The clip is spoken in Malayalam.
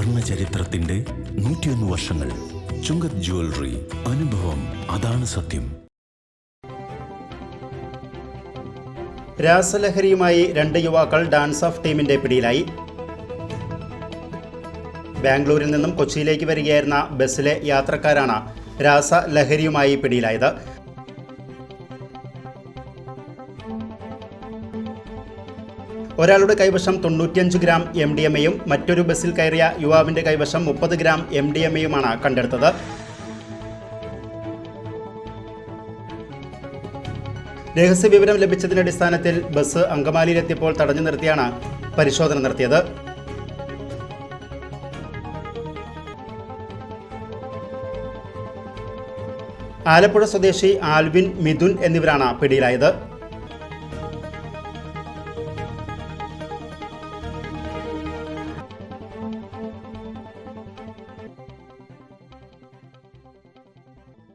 ചരിത്രത്തിന്റെ നൂറ്റിയൊന്ന് വർഷങ്ങൾ. ചുങ്കത് ജ്വല്ലറി അനുഭവം അതാണ് സത്യം. രാസലഹരിയുമായി രണ്ട് യുവാക്കൾ ഡാൻസ് ഓഫ് ടീമിന്റെ പിടിയിലായി. ബാംഗ്ലൂരിൽ നിന്നും കൊച്ചിയിലേക്ക് വരികയായിരുന്ന ബസ്സിലെ യാത്രക്കാരാണ് രാസലഹരിയുമായി പിടിയിലായത്. ഒരാളുടെ കൈവശം തൊണ്ണൂറ്റിയഞ്ച് ഗ്രാം എം ഡി എം എയും മറ്റൊരു ബസ്സിൽ കയറിയ യുവാവിന്റെ കൈവശം മുപ്പത് ഗ്രാം എം ഡി എം എയുമാണ് കണ്ടെടുത്തത്. രഹസ്യവിവരം ലഭിച്ചതിന്റെ അടിസ്ഥാനത്തിൽ ബസ് അങ്കമാലിയിലെത്തിയപ്പോൾ തടഞ്ഞു നിർത്തിയാണ് പരിശോധന നടത്തിയത്. ആലപ്പുഴ സ്വദേശി ആൽവിൻ മിഥുൻ എന്നിവരാണ് പിടിയിലായത്.